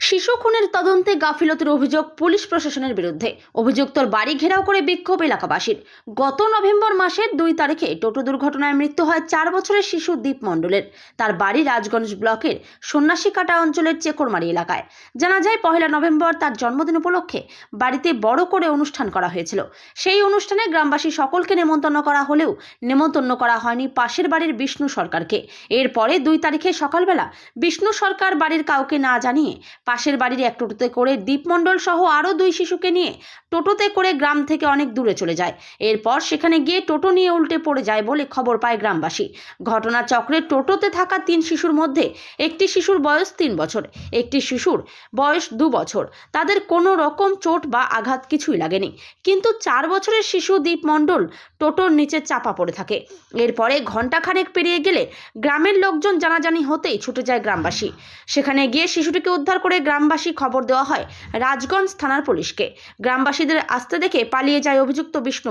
শিশু খুনের তদন্তে গাফিলতির অভিযোগ পুলিশ প্রশাসনের বিরুদ্ধে। অভিযুক্তর বাড়ি ঘেরাও করে বিক্ষোভ এলাকাবাসীর। গত নভেম্বর মাসের দুই তারিখে টোটো দুর্ঘটনায় মৃত্যু হয় চার বছরের শিশু দীপ মণ্ডলের। তার বাড়ি রাজগঞ্জ ব্লকের সন্ন্যাসীকাটা অঞ্চলের চেকরমারি এলাকায়। জানা যায়, পহেলা নভেম্বর তার জন্মদিন উপলক্ষে বাড়িতে বড় করে অনুষ্ঠান করা হয়েছিল। সেই অনুষ্ঠানে গ্রামবাসী সকলকে নেমন্তন্ন করা হলেও নেমন্তন্ন করা হয়নি পাশের বাড়ির বিষ্ণু সরকারকে। এরপরে দুই তারিখে সকালবেলা বিষ্ণু সরকার বাড়ির কাউকে না জানিয়ে পাশের বাড়ির এক টোটোতে করে দীপমণ্ডল সহ আরও দুই শিশুকে নিয়ে টোটোতে করে গ্রাম থেকে অনেক দূরে চলে যায়। এরপর সেখানে গিয়ে টোটো নিয়ে উল্টে পড়ে যায় বলে খবর পায় গ্রামবাসী। ঘটনা চক্রে টোটোতে থাকা তিন শিশুর মধ্যে একটি শিশুর বয়স তিন বছর, একটি শিশুর বয়স দু বছর। তাদের কোনো রকম চোট বা আঘাত কিছুই লাগেনি। কিন্তু চার বছরের শিশু দীপ মণ্ডল টোটোর নিচে চাপা পড়ে থাকে। এরপরে ঘণ্টাখানেক পেরিয়ে গেলে গ্রামের লোকজন জানাজানি হতেই ছুটে যায় গ্রামবাসী। সেখানে গিয়ে শিশুটিকে উদ্ধার করে গ্রামবাসী খবর দেওয়া হয় রাজগঞ্জ থানার পুলিশকে। গ্রামবাসীদের আসতে দেখে পালিয়ে যায় অভিযুক্ত বিষ্ণু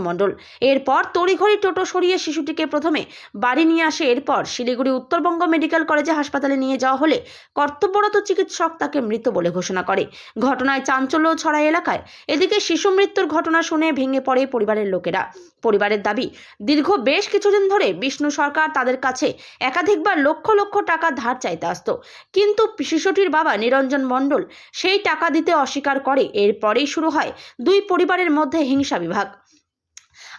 এরপর তড়িঘড়ি টোটো সরিয়ে শিশুটিকে প্রথমে বাড়ি নিয়ে আসে। এরপর শিলিগুড়ি উত্তরবঙ্গ মেডিকেল কলেজে হাসপাতালে নিয়ে যাওয়া হলে কর্তব্যরত চিকিৎসক তাকে মৃত বলে ঘোষণা করে। ঘটনায় চাঞ্চল্য ছড়ায় এলাকায়। এদিকে শিশু মৃত্যুর ঘটনা শুনে ভেঙে পড়ে পরিবারের লোকেরা। পরিবারের দাবি, দীর্ঘ বেশ কিছুদিন ধরে বিষ্ণু সরকার তাদের কাছে একাধিকবার লক্ষ লক্ষ টাকা ধার চাইতে আসতো। কিন্তু শিশুটির বাবা নিরঞ্জন মণ্ডল সেই টাকা দিতে অস্বীকার করে। এরপরেই শুরু হয় দুই পরিবারের মধ্যে হিংসা বিভাগ।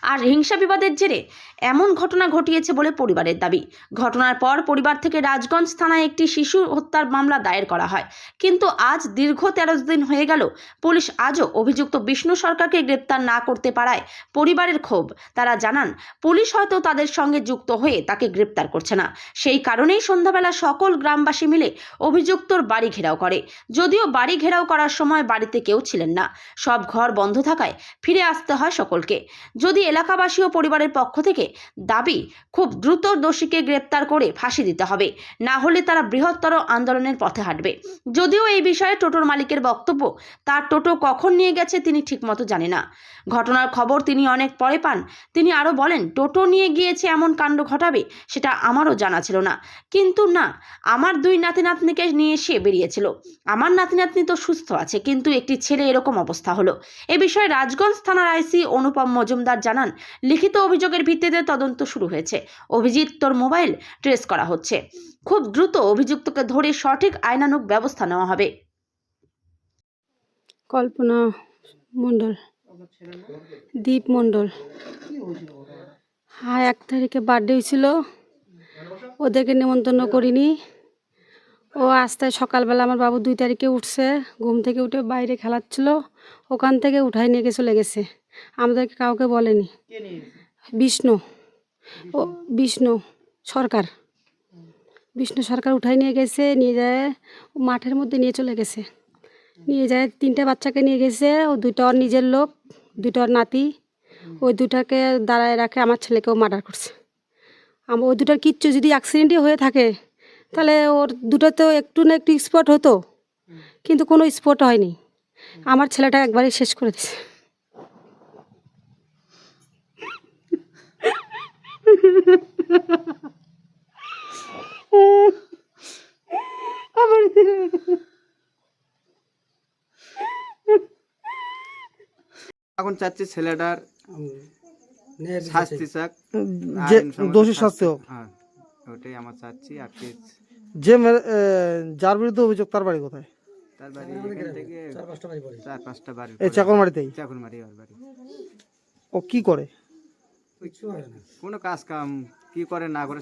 আর হিংসা বিবাদের জেরে এমন ঘটনা ঘটিয়েছে বলে পরিবারের দাবি। ঘটনার পর পরিবার থেকে রাজগঞ্জ থানায় একটি শিশু হত্যার মামলা দায়ের করা হয়। কিন্তু আজ দীর্ঘ তেরো দিন হয়ে গেল, পুলিশ আজও অভিযুক্ত বিষ্ণু সরকারকে গ্রেপ্তার না করতে পারায় পরিবারের ক্ষোভ। তারা জানান, পুলিশ হয়তো তাদের সঙ্গে যুক্ত হয়ে তাকে গ্রেপ্তার করছে না। সেই কারণেই সন্ধ্যাবেলা সকল গ্রামবাসী মিলে অভিযুক্তর বাড়ি ঘেরাও করে। যদিও বাড়ি ঘেরাও করার সময় বাড়িতে কেউ ছিলেন না। সব ঘর বন্ধ থাকায় ফিরে আসতে হয় সকলকে। যদি এলাকাবাসী ও পরিবারের পক্ষ থেকে দাবি, খুব দ্রুত দোষীকে গ্রেপ্তার করে ফাঁসি দিতে হবে। না হলে তারা বৃহত্তর আন্দোলনের পথে হাঁটবে। যদিও এই বিষয়ে টোটোর মালিকের বক্তব্য, তার টোটো কখন নিয়ে গেছে তিনি ঠিকমতো জানে না। ঘটনার খবর তিনি অনেক পরে পান। তিনি আরও বলেন, টোটো নিয়ে গিয়েছে এমন কাণ্ড ঘটাবে, সেটা আমারও জানা ছিল না। কিন্তু না, আমার দুই নাতি নাতনিকে নিয়ে সে বেরিয়েছিল। আমার নাতি নাতনি তো সুস্থ আছে, কিন্তু একটি ছেলে এরকম অবস্থা হলো। এ বিষয়ে রাজগঞ্জ থানার আইসি অনুপম মজুমদার জানান লিখিত অভিযোগের ভিত্তিতে তদন্ত শুরু হয়েছে। অভিজিৎ, তোর মোবাইল ট্রেস করা হচ্ছে। খুব দ্রুত অভিযুক্তকে ধরে সঠিক আইনানুগ ব্যবস্থা নেওয়া হবে। কল্পনা মণ্ডল। দীপ মণ্ডল। হ্যাঁ এক তারিখে বার্থডে হয়েছিল। ওদেরকে নেমন্তন্ন করিনি। ও আস্তে সকালবেলা আমার বাবু দুই তারিখে উঠছে। ঘুম থেকে উঠে বাইরে খেলাচ্ছিল। ওখান থেকে উঠাই নিয়ে চলে গেছে। আমাদেরকে কাউকে বলেনি। বিষ্ণু। ও বিষ্ণু সরকার। বিষ্ণু সরকার উঠাই নিয়ে গেছে নিয়ে যায় মাঠের মধ্যে নিয়ে চলে গেছে। নিয়ে যায় তিনটে বাচ্চাকে নিয়ে গেছে ও দুটো ওর নিজের লোক দুটো ওর নাতি। ওই দুটাকে দাঁড়ায় রাখে আমার ছেলেকেও মার্ডার করছে। আমার ওই দুটার কিচ্ছু যদি অ্যাক্সিডেন্টই হয়ে থাকে তাহলে ওর দুটো তো একটু না একটু স্পট হতো। কিন্তু কোনো স্পট হয়নি। আমার ছেলেটা একবারই শেষ করে দিছে এখন চাচ্ছি ছেলেটার শাস্তি চাক। দোষী শাস্তি। হোক। হ্যাঁ ওটাই আমার চাচ্ছি। আর কি যে যার বিরুদ্ধে অভিযোগ তার বাড়ি কোথায়? তার বাড়ি এখান থেকে চার পাঁচটা বাড়ি এই চাকরমারিতেই? চাকুরমারি ওর বাড়ি। ও কি করে? কোনো কাজ কাম কি করে না করে।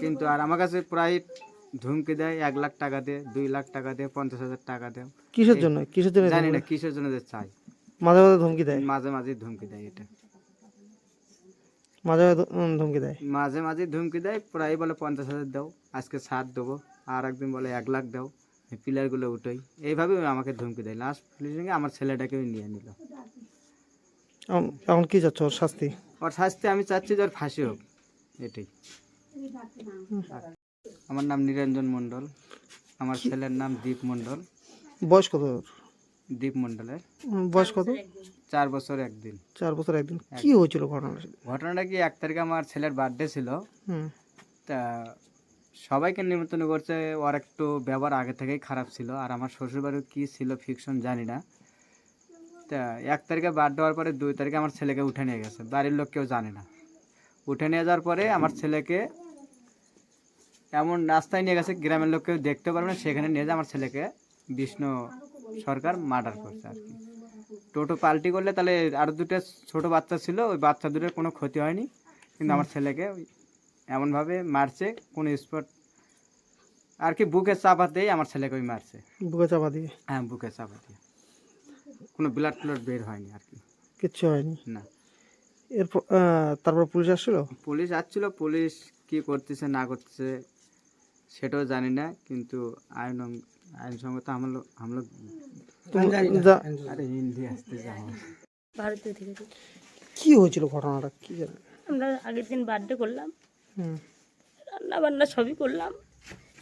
কিন্তু আর আমার কাছে প্রায় ধুমকি দেয় এক লাখ টাকা দে দুই লাখ টাকা দে পঞ্চাশ হাজার টাকা দে কিসের জন্য? কিসের জন্য জানি না কিসের জন্য যে চাই। মাঝে মাঝে ধমকি দেয়? মাঝে মাঝে ধুমকি দেয় এটা। মাঝে মাঝে ধমকি দেয়? মাঝে মাঝে ধুমকি দেয় প্রায় বলে পঞ্চাশ হাজার দাও আজকে সাত দেবো আর একদিন বলে এক লাখ দাও পিলারগুলো উঠোই। এইভাবে আমাকে ধুমকি দেয়। লাস্ট ফিনিশিংয়ে আমার ছেলেটাকেও নিয়ে নিল। এখন- কি চাচ্ছ? ওর শাস্তি? ওর শাস্তি আমি চাচ্ছি যে ওর ফাঁসি হোক। এটাই। আমার নাম নিরঞ্জন মণ্ডল। আমার ছেলের নাম দীপ মণ্ডল। বয়স কত? দীপ মণ্ডলের। বয়স কত? চার বছর একদিন। চার বছর একদিন। কি হয়েছিল ঘটনা ঘটনাটা কি এক তারিখে আমার ছেলের বার্থডে ছিল। তা সবাইকে নিমন্ত্রণ করছে ওর একটু ব্যবহার আগে থেকেই খারাপ ছিল। আর আমার শ্বশুরবাড়ির কী ছিল ফিকশন জানি না। এক তারিখে বাদ দেওয়ার পরে দুই তারিখে আমার ছেলেকে উঠে নিয়ে গেছে। বাড়ির লোক কেউ জানে না। উঠে নিয়ে যাওয়ার পরে আমার ছেলেকে এমন রাস্তায় নিয়ে গেছে গ্রামের লোক কেউ দেখতে পারবে না সেখানে নিয়ে যায় আমার ছেলেকে বিষ্ণু সরকার মার্ডার করছে আর কি। টোটো পাল্টি করলে তাহলে আর দুটো ছোট বাচ্চা ছিল ওই বাচ্চা দুটোর কোনো ক্ষতি হয়নি। কিন্তু আমার ছেলেকে ওই এমনভাবে মারছে কোনো স্পট আর কি বুকে চাপাতেই আমার ছেলেকে ওই মারছে। বুকে চাপা দিয়ে? হ্যাঁ বুকে চাপা দিয়ে। কোনো ব্লাড ট্লাড বের হয়নি আর কি। কিচ্ছু হয়নি? না। এরপর তারপর পুলিশ আসছিল? পুলিশ আসছিল পুলিশ কি করতেছে না করতেছে সেটাও জানি না কিন্তু আইন আইনসঙ্গত আমলো আমলো আরে হিন্দি আসতেছে ভারতীয় থেকে। কি হয়েছিল ঘটনাটা? কি জানি। আমরা আগের দিন বার্থডে করলাম। রান্না বান্না সবই করলাম।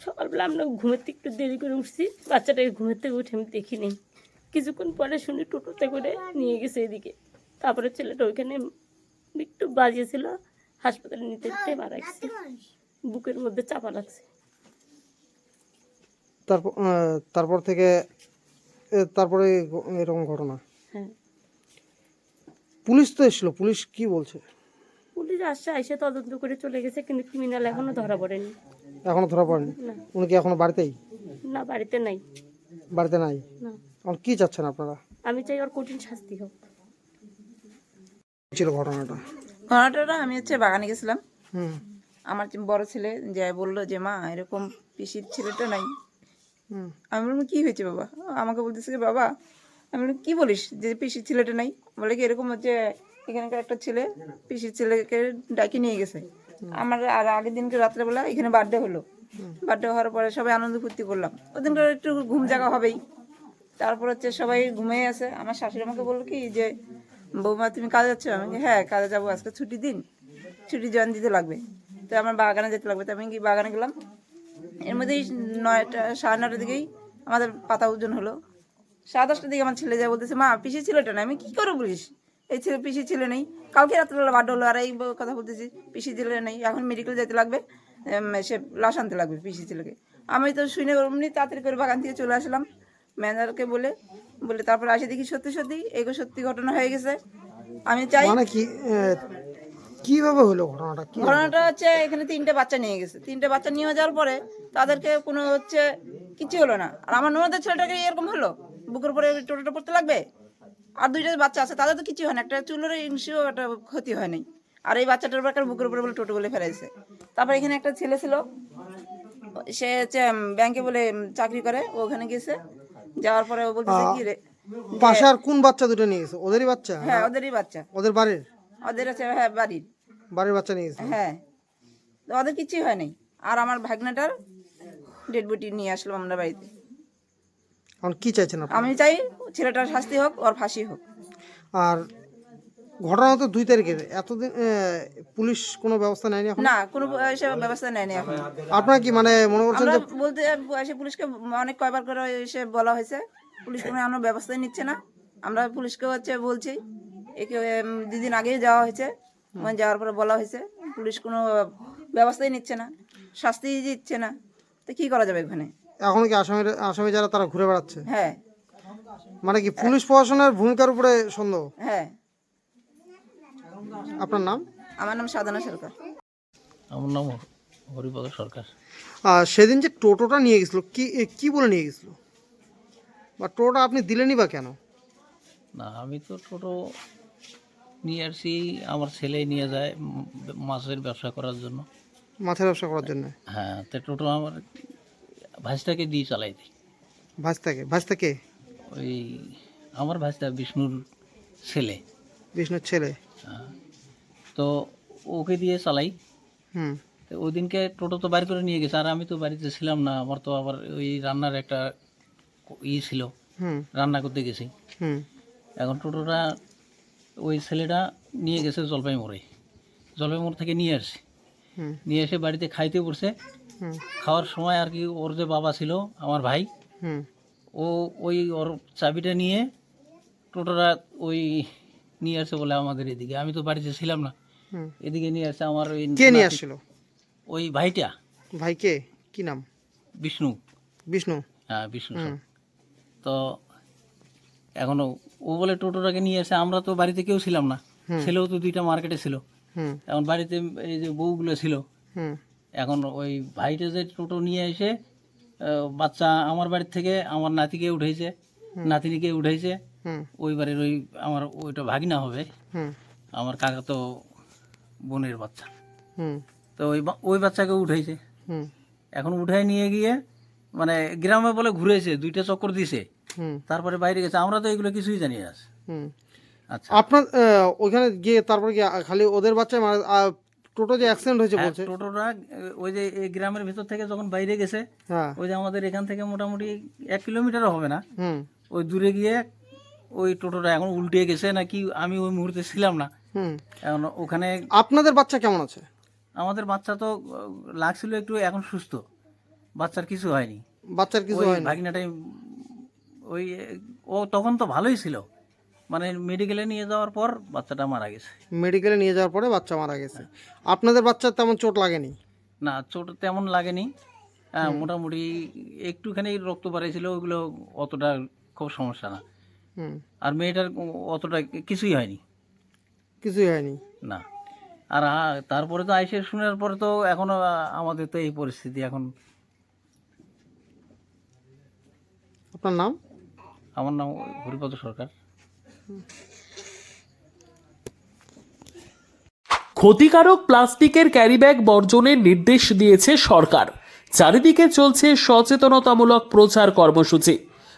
সকালবেলা আমরা ঘুমের থেকে একটু দেরি করে উঠছি। বাচ্চাটাকে ঘুমের থেকে উঠে আমি দেখিনি। কিছুক্ষণ পরে শুনি টোটোতে করে নিয়ে গেছে এদিকে। তারপরে ছেলেটা ওইখানে একটু বাজিয়েছিল হাসপাতালে নিতে যেতে মারা গেছে। বুকের মধ্যে চাপা লাগছে। তারপর তারপর থেকে তারপরে এরকম ঘটনা। হ্যাঁ। পুলিশ তো এসেছিল পুলিশ কি বলছে? পুলিশ আসছে এসে তদন্ত করে চলে গেছে কিন্তু ক্রিমিনাল এখনও ধরা পড়েনি। এখনও ধরা পড়েনি? না। উনি কি এখনও বাড়িতেই? না বাড়িতে নাই। বাড়িতে নাই? না। এখন কি চাচ্ছেন আপনারা? আমি চাই ওর কঠিন শাস্তি হোক। ছিল ঘটনাটা? ঘটনাটা আমি হচ্ছে বাগানে গেছিলাম। হুম। আমার বড় ছেলে যে বলল যে মা এরকম পিসির ছেলেটা নাই। হুম। আমি বললাম কি হয়েছে বাবা? আমাকে বলতেছে কি বাবা আমি বললাম কি বলিস যে পিসির ছেলেটা নাই? বলে কি এরকম হচ্ছে এখানকার একটা ছেলে পিসির ছেলেকে ডাকি নিয়ে গেছে। আমার আর আগের দিনকে রাত্রেবেলা এখানে বার্থডে হলো। বার্থডে হওয়ার পরে সবাই আনন্দ ফুর্তি করলাম। ওদিনকার একটু ঘুম জাগা হবেই। তারপর হচ্ছে সবাই ঘুমিয়ে আছে। আমার শাশুড়ি আমাকে বলল কি যে, বৌমা, তুমি কাজে যাচ্ছ? আমি হ্যাঁ কাজে যাব। আজকে ছুটি দিন। ছুটি জয়েন দিতে লাগবে। তো আমার বাগানে যেতে লাগবে। তো আমি কি বাগানে গেলাম? এর মধ্যেই নয়টা, সাড়ে নটার দিকেই আমাদের পাতা ওজন হলো। সাড়ে দশটার দিকে আমার ছেলে যায় বলতেছে, মা, পিসি ছেলেটা না? আমি, কি করে বলিস? এই ছেলে পিসি ছেলে নেই। কালকে রাত্রেবেলা বাড হলো আর এই কথা বলতেছি, পিসি ছেলে নেই। এখন মেডিকেল যেতে লাগবে। সে লাশ আনতে লাগবে পিসি ছেলেকে। আমি তো শুনে অমনি তাড়াতাড়ি করে বাগান থেকে চলে আসলাম। ম্যানেজারকে বলে বলে তারপর আসে দেখি সত্যি সত্যি এগো সত্যি ঘটনা হয়ে গেছে। আমি চাই মানে কি কীভাবে হলো ঘটনাটা? ঘটনাটা হচ্ছে এখানে তিনটে বাচ্চা নিয়ে গেছে। তিনটে বাচ্চা নিয়ে যাওয়ার পরে তাদেরকে কোনো হচ্ছে কিছু হলো না। আর আমার ননদের ছেলেটাকে এরকম হলো? বুকের উপরে টোটোটা পড়তে লাগবে? আর দুইটা বাচ্চা আছে তাদের তো কিছু হয় না। একটা চুলের ইংশিও একটা ক্ষতি হয় নাই। আর এই বাচ্চাটার ব্যাপারে বুকের উপরে বলে টোটো বলে ফেলাইছে। তারপর এখানে একটা ছেলে ছিল সে হচ্ছে ব্যাংকে বলে চাকরি করে ওখানে গেছে। যাওয়ার পরে ও বলতেছে কি রে? পাশে আর কোন বাচ্চা দুটো নিয়ে গেছে? ওদেরই বাচ্চা? হ্যাঁ ওদেরই বাচ্চা। ওদের বাড়ির? ওদের আছে হ্যাঁ বাড়ির। বাড়ির বাচ্চা নিয়ে গেছে? হ্যাঁ। তো ওদের কিছুই হয় নাই। আর আমার ভাগনাটার ডেড বডি নিয়ে আসলো আমরা বাড়িতে। এখন কি চাইছেন আপনি? আমি চাই ছেলেটার শাস্তি হোক ওর ফাঁসি হোক। আর ঘটনা তো দুই তারিখের এতদিন পুলিশ কোনো ব্যবস্থা নেয়নি এখন? না কোনো ব্যবস্থা নেয়নি এখন। আপনারা কি মানে মনে করছেন যে বলতে এসে পুলিশকে অনেক কয়বার করে এসে বলা হয়েছে। পুলিশ কোনো এখনও ব্যবস্থাই নিচ্ছে না। আমরা পুলিশকে হচ্ছে বলছি একে দুদিন আগেই যাওয়া হয়েছে। ওখানে যাওয়ার পরে বলা হয়েছে পুলিশ কোনো ব্যবস্থাই নিচ্ছে না শাস্তি দিচ্ছে না। তো কি করা যাবে এখানে? এখন কি আসামের আসামে যারা তারা ঘুরে বেড়াচ্ছে? হ্যাঁ। মানে কি পুলিশ প্রশাসনের ভূমিকার উপরে সন্দেহ? হ্যাঁ। আপনার নাম? আমার নাম সাধনা সরকার। আমার নাম হরিপদ সরকার। আর সেদিন যে টোটোটা নিয়ে গেছিল কি এ, কি বলে নিয়ে গেছিল? বা টোটোটা আপনি দিলেনই বা কেন? না আমি তো টোটো নিয়ে আসছি আমার ছেলে নিয়ে যায় মাছের ব্যবসা করার জন্য। মাছের ব্যবসা করার জন্য? হ্যাঁ তো টোটো আমার ভাইসটাকে দিয়ে চালাই দিই ভাজতাকে ভাজতাকে ওই আমার ভাইসটা বিষ্ণুর ছেলে। বিষ্ণুর ছেলে। তো ওকে দিয়ে চালাই। হুম। তো ওই দিনকে টোটো তো বাইর করে নিয়ে গেছে। আর আমি তো বাড়িতে ছিলাম না আমার তো আবার ওই রান্নার একটা ই ছিল। হুম। রান্না করতে গেছি। হুম। এখন টোটোটা ওই ছেলেটা নিয়ে গেছে জলপাইমুড়ে জলপাইমুড় থেকে নিয়ে আসছে। নিয়ে এসে বাড়িতে খাইতে পড়ছে খাওয়ার সময় আর কি ওর যে বাবা ছিল আমার ভাই ও ওই ওর চাবিটা নিয়ে টোটোটা ওই নিয়ে আসছে বলে আমাদের এদিকে। আমি তো বাড়িতে ছিলাম না। এদিকে নিয়ে আসছে আমার ওই কে নিয়ে আসছিল? ওই ভাইটা। ভাই কে? কি নাম? বিষ্ণু। বিষ্ণু? হ্যাঁ বিষ্ণু তো এখনও ও বলে টোটোটাকে নিয়ে আসে। আমরা তো বাড়িতে কেউ ছিলাম না। ছেলেও তো দুইটা মার্কেটে ছিল। এখন বাড়িতে এই যে বউগুলো ছিল। এখন ওই ভাইটা যে টোটো নিয়ে এসে বাচ্চা আমার বাড়ির থেকে আমার নাতিকে উঠেছে নাতিনিকে উঠেছে ওই বাড়ির ওই আমার ওইটা ভাগিনা হবে। আমার কাকা তো বোনের বাচ্চা। তো ওই ওই বাচ্চাকে উঠেছে এখন উঠাই নিয়ে গিয়ে মানে গ্রামে বলে ঘুরেছে দুইটা চক্কর দিছে। তারপরে বাইরে গেছে। আমরা তো এগুলো কিছুই জানি না আচ্ছা। আপনার ওইখানে গিয়ে তারপরে কি খালি ওদের বাচ্চা টোটো যে অ্যাক্সিডেন্ট হয়েছে হ্যাঁ, বলছে টোটোটা ওই যে গ্রামের ভিতর থেকে যখন বাইরে গেছে হ্যাঁ। ওই যে আমাদের এখান থেকে মোটামুটি এক কিলোমিটারও হবে না। হুম। ওই দূরে গিয়ে ওই টোটোটা এখন উল্টে গেছে নাকি আমি ওই মুহূর্তে ছিলাম না। এখন ওখানে আপনাদের বাচ্চা কেমন আছে? আমাদের বাচ্চা তো লাগছিল একটু এখন সুস্থ। বাচ্চার কিছু হয়নি। বাচ্চার কিছু হয়নি। ভাগিনাটাই ওই ও তখন তো ভালোই ছিল। মানে মেডিকেলে নিয়ে যাওয়ার পর বাচ্চাটা মারা গেছে। মেডিকেলে নিয়ে যাওয়ার পরে বাচ্চা মারা গেছে। আপনাদের বাচ্চার তেমন চোট লাগেনি? না চোট তেমন লাগেনি। হ্যাঁ, মোটামুটি একটুখানি রক্ত বাড়িয়েছিল ওগুলো অতটা খুব সমস্যা না। আর মেয়েটার অতটা কিছুই হয়নি। কিছুই হয়নি। না। আর তারপরে তো আইসে শোনার পরে তো এখনও আমাদের তো এই পরিস্থিতি এখন। আপনার নাম? আমার নাম হরিপদ সরকার। ক্ষতিকারক প্লাস্টিকের ক্যারিব্যাগ বর্জনের নির্দেশ দিয়েছে সরকার। চারিদিকে চলছে সচেতনতামূলক প্রচার কর্মসূচি।